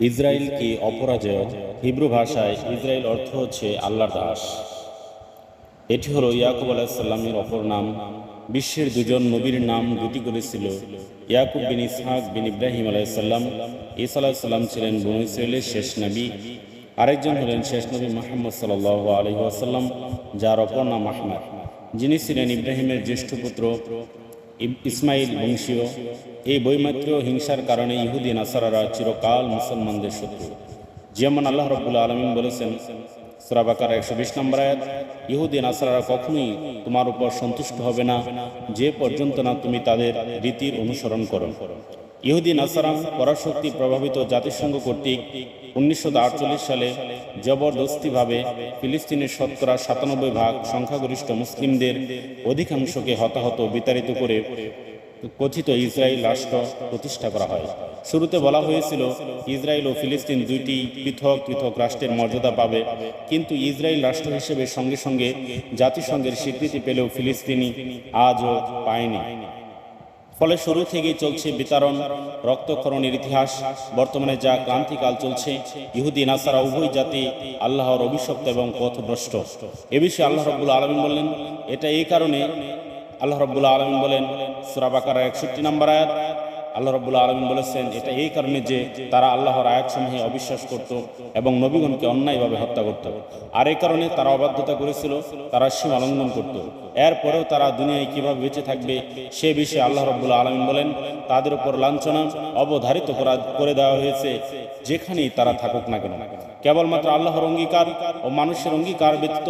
Israel কি Aparajeyo. Hebrew ভাষায় Israel অর্থ হচ্ছে আল্লাহর দাস। এটি হলো ইয়াকুব আলাহিসাল্লামের অপর নাম। বিশ্বের দুজন নবীর নাম দুটি করেছিল ইয়াকুব বিন ইসহাক বিন ইব্রাহিম আলাইসাল্লাম ইসা আলাহিসাল্লাম ছিলেন বনু ইসরায়েলের শেষ নবী। আরেকজন হলেন শেষ নবী মোহাম্মদ সাল আলহি আসাল্লাম যার অপর নাম আহমদ। যিনি ছিলেন ইব্রাহিমের জ্যেষ্ঠ পুত্র। ইসমাইল বংশীয়। এই বৈমাত্র হিংসার কারণে ইহুদি, নাসারারা চিরকাল মুসলমানদের শত্রু। যেমন আল্লাহ রব্বুল্লা আলমিন বলেছেন সুরাবাকার একশো বিশ নম্বর আয়াত, ইহুদি, নাসারারা কখনোই তোমার উপর সন্তুষ্ট হবে না, যে পর্যন্ত না তুমি তাদের রীতির অনুসরণ করো। ইহুদি নাসারাম পরাশক্তি প্রভাবিত জাতিসংঘ কর্তৃক উনিশশো আটচল্লিশ সালে জবরদস্তিভাবে ফিলিস্তিনের শতকরা সাতানব্বই ভাগ সংখ্যাগরিষ্ঠ মুসলিমদের অধিকাংশকে হতাহত বিতাড়িত করে কথিত ইসরায়েল রাষ্ট্র প্রতিষ্ঠা করা হয়। শুরুতে বলা হয়েছিল, ইসরায়েল ও ফিলিস্তিন দুইটি পৃথক পৃথক রাষ্ট্রের মর্যাদা পাবে। কিন্তু ইসরায়েল রাষ্ট্র হিসেবে সঙ্গে সঙ্গে জাতিসংঘের স্বীকৃতি পেলেও ফিলিস্তিনি আজও পায়নি। ফলে শুরু থেকেই চলছে বিতরণ, রক্তক্ষরণের ইতিহাস। বর্তমানে যা ক্রান্তিকাল চলছে, ইহুদি, নাসারা, উভয় জাতি আল্লাহর অভিশপ্ত এবং পথভ্রষ্ট। এ বিষয়ে আল্লাহ রব্বুল আলমিন বললেন, এটা এই কারণে, আল্লাহ রব্বুল আলমিন বলেন সুরাবাকার একষট্টি নম্বর আয়াত, আল্লাহ রব্বুল আলমিন বলেছেন, এটা এই কারণে যে তারা আল্লাহর আয়াতসমূহে অবিশ্বাস করত এবং নবীগণকে অন্যায়ভাবে হত্যা করত। আর এই কারণে তারা অবাধ্যতা করেছিল, তারা সীমা লঙ্ঘন করত। এরপরেও তারা দুনিয়ায় কীভাবে বেঁচে থাকবে, সে বিষয়ে আল্লাহ রব্বুল আলমিন বলেন, তাদের উপর লাঞ্ছনা অবধারিত করে দেওয়া হয়েছে। যেখানেই তারা থাকুক না কেন। কেবলমাত্র আল্লাহর অঙ্গীকার ও মানুষের অঙ্গীকার ব্যতীত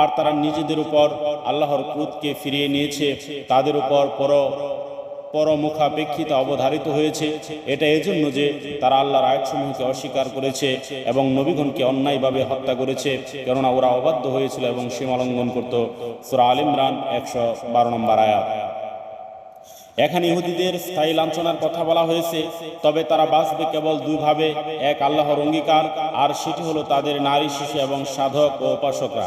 আর তারা নিজেদের উপর আল্লাহর ক্রোধকে ফিরিয়ে নিয়েছে, তাদের উপর পর পরমুখাপেক্ষিতা অবধারিত হয়েছে। এটা এজন্য যে তারা আল্লাহর আয়াতসমূহকে অস্বীকার করেছে এবং নবীগণকে অন্যায়ভাবে হত্যা করেছে, কেননা ওরা অবাধ্য হয়েছিল এবং সীমালঙ্ঘন করত। সুরা আল ইমরান একশো বারো নম্বর আয়াত। এখানে ইহুদিদের স্থায়ী লাঞ্ছনার কথা বলা হয়েছে, তবে তারা বাঁচবে কেবল দুইভাবে এক আল্লাহর অঙ্গীকার, আর সেটি হলো তাদের নারী শিশু এবং সাধক ও উপাসকরা।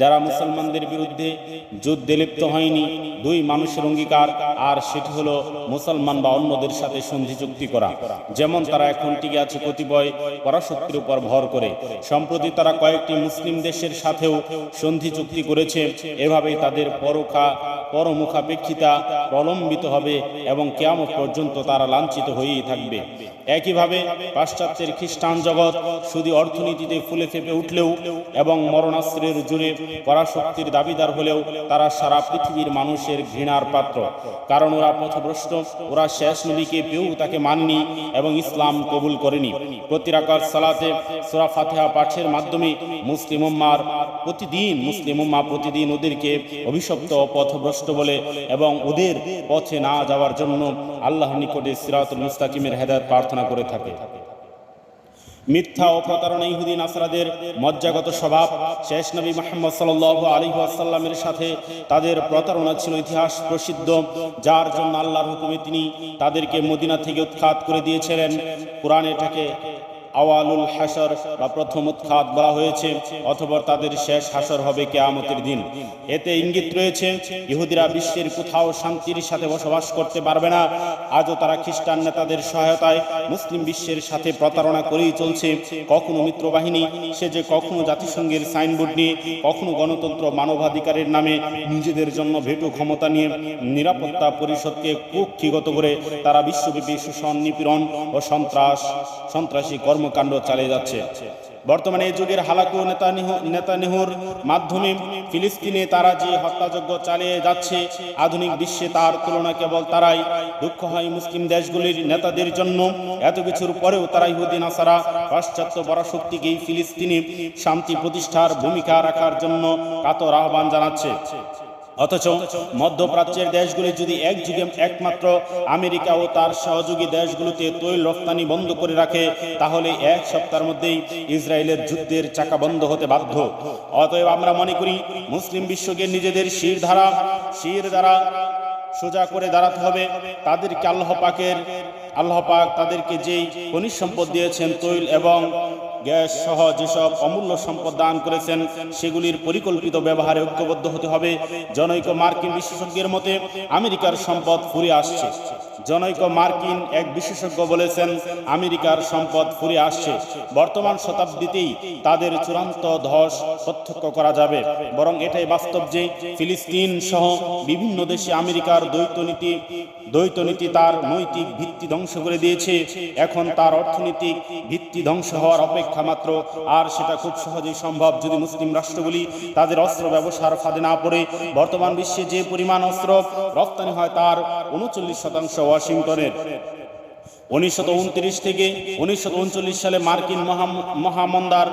যারা মুসলমানদের বিরুদ্ধে যুদ্ধে লিপ্ত হয়নি, দুই মানুষের অঙ্গীকার, আর সেটি হলো মুসলমান বা অন্যদের সাথে সন্ধি চুক্তি করা। যেমন তারা এখন টিকে আছে কতিপয় পরাশক্তির উপর ভর করে। সম্প্রতি তারা কয়েকটি মুসলিম দেশের সাথেও সন্ধি চুক্তি করেছে, এভাবেই তাদের পরখা পরমুখাপেক্ষিতা প্রলম্বিত হবে এবং কেয়ামত পর্যন্ত তারা লাঞ্ছিত হয়েই থাকবে। একইভাবে পাশ্চাত্যের খ্রিস্টান জগৎ শুধু অর্থনীতিতে ফুলে ফেপে উঠলেও এবং মরণাস্ত্রের জুড়ে পরাশক্তির দাবিদার হলেও তারা সারা পৃথিবীর মানুষের ঘৃণার পাত্র। কারণ ওরা পথভ্রষ্ট, ওরা শেষ নবীকে পেয়েও তাকে মাননি এবং ইসলাম কবুল করেনি। প্রতিরাকার সালাতে সোরা ফাতেহা পাঠের মাধ্যমে মুসলিম উম্মার প্রতিদিন, মুসলিম উম্মা প্রতিদিন ওদেরকে অভিশপ্ত ও পথভ্রষ্ট বলে এবং ওদের পথে না যাওয়ার জন্য আল্লাহর নিকটে সিরাতুল মুস্তাকিমের হেদায়ত প্রার্থনা করে থাকে। মিথ্যা ও প্রতারণা ইহুদি নাসরাদের মজ্জাগত স্বভাব শেষ নবী মোহাম্মদ সাল আলী আসাল্লামের সাথে তাদের প্রতারণা ছিল ইতিহাস প্রসিদ্ধ, যার জন্য আল্লাহর হুকুমে তিনি তাদেরকে মদিনা থেকে উৎখাত করে দিয়েছিলেন। কোরআন এটাকে আওয়ালুল হাসর বা প্রথম উৎখাত বলা হয়েছে, অথবা তাদের শেষ হাসর হবে কেয়ামতের দিন। এতে ইঙ্গিত রয়েছে, ইহুদিরা বিশ্বের কোথাও শান্তির সাথে বসবাস করতে পারবে না। আজও তারা খ্রিস্টান নেতাদের সহায়তায় মুসলিম বিশ্বের সাথে প্রতারণা করেই চলছে। কখনো মিত্রবাহিনী, সে যে কখনো জাতিসংঘের সাইনবোর্ড নিয়ে, কখনো গণতন্ত্র মানবাধিকারের নামে নিজেদের জন্য ভেটো ক্ষমতা নিয়ে নিরাপত্তা পরিষদকে কুক্ষিগত করে তারা বিশ্বব্যাপী শোষণ, নিপীড়ন ও সন্ত্রাস, সন্ত্রাসী কর্মকাণ্ড চালিয়ে যাচ্ছে। বর্তমানে এই যুগের হালাকু নেতানিহু নেতানিহুর মাধ্যমে ফিলিস্তিনে তারা যে হত্যাযজ্ঞ চালিয়ে যাচ্ছে, আধুনিক বিশ্বে তার তুলনা কেবল তারাই। দুঃখ হয় মুসলিম দেশগুলির নেতাদের জন্য। এত কিছুর পরেও তারা ইহুদি, নাসারা, পাশ্চাত্য পরাশক্তিকেই ফিলিস্তিনে শান্তি প্রতিষ্ঠার ভূমিকা রাখার জন্য কাতর আহ্বান জানাচ্ছে। অথচ মধ্যপ্রাচ্যের দেশগুলি যদি এক যুগে একমাত্র আমেরিকা ও তার সহযোগী দেশগুলোতে তৈল রপ্তানি বন্ধ করে রাখে, তাহলে এক সপ্তাহের মধ্যেই ইসরায়েলের যুদ্ধের চাকা বন্ধ হতে বাধ্য। অতএব আমরা মনে করি, মুসলিম বিশ্বকে নিজেদের শির ধারা, শির দ্বারা সোজা করে দাঁড়াতে হবে। তাদেরকে আল্লাহ পাকের, আল্লাহ পাক তাদেরকে যেই খনিজ সম্পদ দিয়েছেন, তৈল এবং গ্যাস সহ যেসব অমূল্য সম্পদ দান করেছেন, সেগুলির পরিকল্পিত ব্যবহারে ঐক্যবদ্ধ হতে হবে। জনৈক মার্কিন বিশেষজ্ঞের মতে, আমেরিকার সম্পদ ফুরে আসছে। জনৈক মার্কিন এক বিশেষজ্ঞ বলেছেন, আমেরিকার সম্পদ ফুরে আসছে। বর্তমান শতাব্দীতেই তাদের চূড়ান্ত ধস প্রত্যক্ষ করা যাবে। বরং এটাই বাস্তব যে, ফিলিস্তিন সহ বিভিন্ন দেশে আমেরিকার দ্বৈত নীতি দ্বৈত নীতি তার নৈতিক ভিত্তি ধ্বংস করে দিয়েছে। এখন তার অর্থনৈতিক ভিত্তি ধ্বংস হওয়ার অপেক্ষা মাত্র আর সেটা খুব সহজেই সম্ভব যদি মুসলিম রাষ্ট্রগুলি তাদের অস্ত্র ব্যবসার ফাঁদে না পড়ে। বর্তমান বিশ্বে যে পরিমাণ অস্ত্র রপ্তানি হয় তার উনচল্লিশ শতাংশ ওয়াশিংটনের। উনিশশো উনত্রিশ থেকে উনিশশো ঊনচল্লিশ সালে মার্কিন মহা- মহামন্দার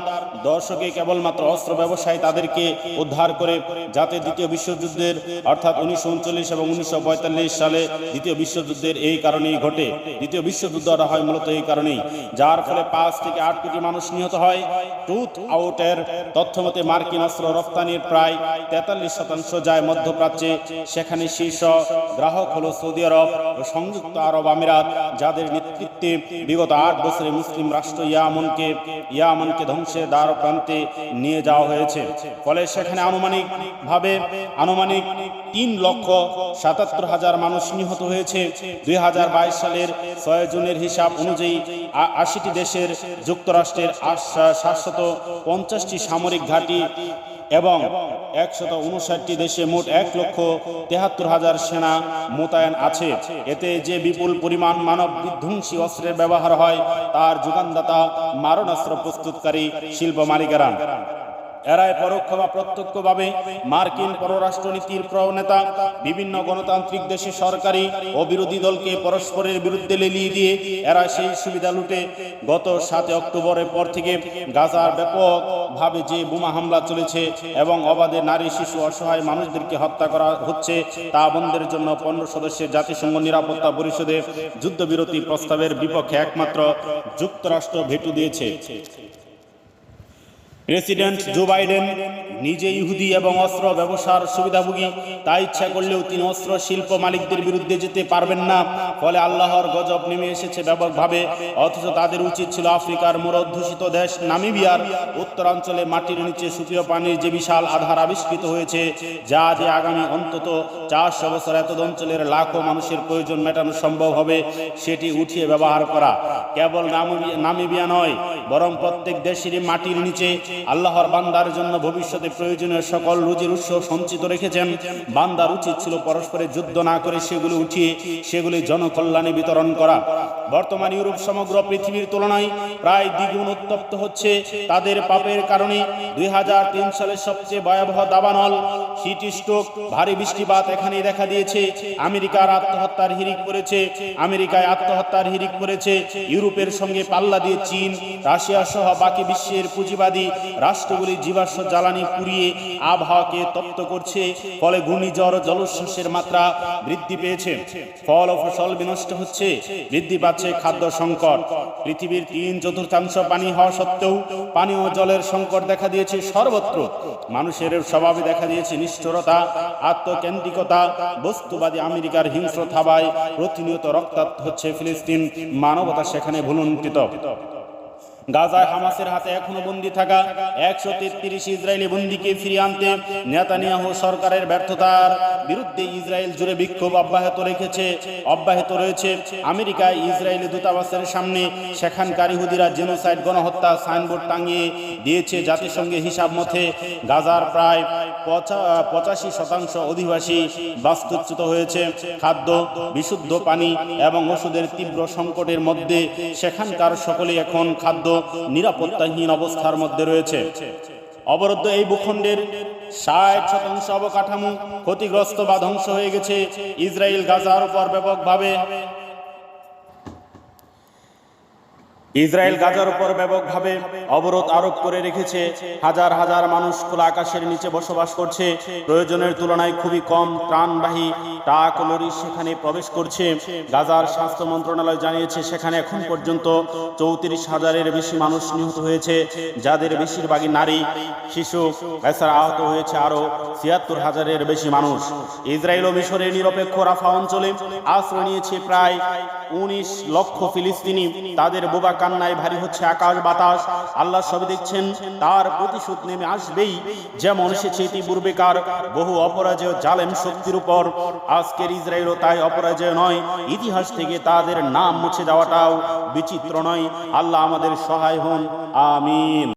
দর্শকে কেবলমাত্র অস্ত্র ব্যবসায় তাদেরকে উদ্ধার করে যাতে দ্বিতীয় বিশ্বযুদ্ধের অর্থাৎ উনিশশো উনচল্লিশ এবং উনিশশো পঁয়তাল্লিশ সালে দ্বিতীয় বিশ্বযুদ্ধের এই কারণেই ঘটে। দ্বিতীয় বিশ্বযুদ্ধটা হয় মূলত এই কারণেই, যার ফলে পাঁচ থেকে আট কোটি মানুষ নিহত হয়। টুথ আউটের তথ্যমতে মার্কিন অস্ত্র রপ্তানির প্রায় তেতাল্লিশ শতাংশ যায় মধ্যপ্রাচ্যে। সেখানে শীর্ষ গ্রাহক হলো সৌদি আরব ও সংযুক্ত আরব আমিরাত, যাদের নেতৃত্বে বিগত আট বছরে মুসলিম রাষ্ট্র ইয়ামনকে ইয়ামনকে ধ্বংসের দ্বার প্রান্তে নিয়ে যাওয়া হয়েছে। ফলে সেখানে আনুমানিক ভাবে আনুমানিক তিন লক্ষ সাতাত্তর হাজার মানুষ নিহত হয়েছে। দুই হাজার বাইশ সালের ছয় জুনের হিসাব অনুযায়ী আশিটি দেশের যুক্তরাষ্ট্রের সাতশত পঞ্চাশটি সামরিক ঘাঁটি এবং একশত উনষাটটি দেশে মোট এক লক্ষ তেহাত্তর হাজার সেনা মোতায়েন আছে। এতে যে বিপুল পরিমাণ মানব বিধ্বংসী অস্ত্রের ব্যবহার হয়, তার যোগানদাতা মারণাস্ত্র প্রস্তুতকারী শিল্প মালিকেরা। এরাই পরোক্ষ বা প্রত্যক্ষভাবে মার্কিন পররাষ্ট্রনীতির প্রণেতা বিভিন্ন গণতান্ত্রিক দেশে সরকারি ও বিরোধী দলকে পরস্পরের বিরুদ্ধে লেলিয়ে দিয়ে এরা সেই সুবিধা লুটে গত সাত অক্টোবরের পর থেকে গাজার ব্যাপকভাবে যে বোমা হামলা চলেছে এবং অবাধে নারী, শিশু, অসহায় মানুষদেরকে হত্যা করা হচ্ছে, তা বন্ধের জন্য পনেরো সদস্যের জাতিসংঘ নিরাপত্তা পরিষদে যুদ্ধবিরতি প্রস্তাবের বিপক্ষে একমাত্র যুক্তরাষ্ট্র ভেটু দিয়েছে। প্রেসিডেন্ট জো বাইডেন নিজে ইহুদি এবং অস্ত্র ব্যবসার সুবিধাভোগী তা ইচ্ছা করলেও তিনি অস্ত্র শিল্প মালিকদের বিরুদ্ধে যেতে পারবেন না। ফলে আল্লাহর গজব নেমে এসেছে ব্যাপকভাবে। অথচ তাদের উচিত ছিল আফ্রিকার মোরধ্বসিত দেশ নামিবিয়ার। উত্তরাঞ্চলে মাটির নিচে সুপ্রিয় পানির যে বিশাল আধার আবিষ্কৃত হয়েছে, যা যে আগামী অন্তত চারশো বছর এত অঞ্চলের লাখো মানুষের প্রয়োজন মেটানো সম্ভব হবে, সেটি উঠিয়ে ব্যবহার করা। কেবল নামিবি- নামিবিয়া নয়, বরং প্রত্যেক দেশেরই মাটির নিচে আল্লাহর বান্দার জন্য ভবিষ্যতে প্রয়োজনীয় সকল রুজির উৎস সঞ্চিত রেখেছেন। বান্দার উচিত ছিল পরস্পরের যুদ্ধ না করে সেগুলো উঠিয়ে সেগুলি জনকল্যাণে বিতরণ করা। বর্তমান ইউরোপ সমগ্র পৃথিবীর তুলনায় প্রায় দ্বিগুণ উত্তপ্ত হচ্ছে তাদের পাপের কারণে। দুই সালের সবচেয়ে ভয়াবহ দাবানল হিট স্ট্রোক ভারী বৃষ্টিপাত এখানেই দেখা দিয়েছে। আমেরিকার আত্মহত্যার হিরিক করেছে আমেরিকায় আত্মহত্যার হিরিক করেছে ইউরোপের সঙ্গে পাল্লা দিয়ে চীন রাশিয়া সহ বাকি বিশ্বের পুঁজিবাদী রাষ্ট্রগুলি জীবাশ্ম জ্বালানি পুড়িয়ে আবহাওয়াকে তপ্ত করছে, ফলে ঘূর্ণিঝড় জলস্বাসের মাত্রা বৃদ্ধি পেয়েছে। ফল ও ফসল বিনষ্ট হচ্ছে, বৃদ্ধি পাচ্ছে খাদ্য সংকট। পৃথিবীর তিন চতুর্থাংশ পানি হওয়া সত্ত্বেও পানীয় জলের সংকট দেখা দিয়েছে সর্বত্র। মানুষের স্বভাবে দেখা দিয়েছে নিষ্ঠুরতা, আত্মকেন্দ্রিকতা। বস্তুবাদী আমেরিকার হিংস্র থাবায় প্রতিনিয়ত রক্তাক্ত হচ্ছে ফিলিস্তিন। মানবতা সেখানে ভুলুণ্ঠিত। গাজায় হামাসের হাতে এখনও বন্দী থাকা একশো তেত্রিশ ইসরায়েলি বন্দীকে ফিরিয়ে আনতে নেতানিয়াহু সরকারের ব্যর্থতার বিরুদ্ধে ইসরায়েল জুড়ে বিক্ষোভ অব্যাহত রেখেছে। অব্যাহত রয়েছে আমেরিকায় ইসরায়েলি দূতাবাসের সামনে। সেখানকার ইহুদিরা জেনোসাইড গণহত্যা সাইনবোর্ড টাঙিয়ে দিয়েছে জাতিসংঘের হিসাব মতে। গাজার প্রায় পঁচা- পঁচাশি শতাংশ অধিবাসী বাস্তুচ্যুত হয়েছে। খাদ্য, বিশুদ্ধ পানি এবং ওষুধের তীব্র সংকটের মধ্যে সেখানকার সকলে এখন খাদ্য নিরাপত্তাহীন অবস্থার মধ্যে রয়েছে। অবরুদ্ধ এই ভূখণ্ডের ষাট শতাংশ অবকাঠামো ক্ষতিগ্রস্ত বা ধ্বংস হয়ে গেছে। ইসরায়েল, গাজার উপর ব্যাপকভাবে ইসরায়েল গাজার উপর ব্যাপকভাবে অবরোধ আরোপ করে রেখেছে। হাজার হাজার মানুষ খোলা আকাশের নিচে বসবাস করছে। প্রয়োজনের তুলনায় খুবই কম প্রাণবাহী ট্রাক, লরি সেখানে প্রবেশ করছে। গাজার স্বাস্থ্য মন্ত্রণালয় জানিয়েছে, সেখানে এখন পর্যন্ত চৌত্রিশ হাজারের বেশি মানুষ নিহত হয়েছে, যাদের বেশিরভাগই নারী। শিশু, এছাড়া আহত হয়েছে আরও ছিয়াত্তর হাজারের বেশি মানুষ। ইসরায়েল ও মিশরের নিরপেক্ষ রাফা অঞ্চলে আশ্রয় নিয়েছে প্রায় উনিশ লক্ষ ফিলিস্তিনি তাদের বোবা কান্নায় ভারী হচ্ছে আকাশ বাতাস। আল্লাহ সব দেখছেন, তার প্রতিশোধ নেমে আসবেই। যেমন এসেছে ইতিপূর্বেকার, বহু অপরাজয় জালেম শক্তির উপর। আজকের ইসরায়েলও তাই অপরাজয় নয়। ইতিহাস থেকে তাদের নাম মুছে দেওয়াটাও বিচিত্র নয়। আল্লাহ আমাদের সহায় হন। আমিন।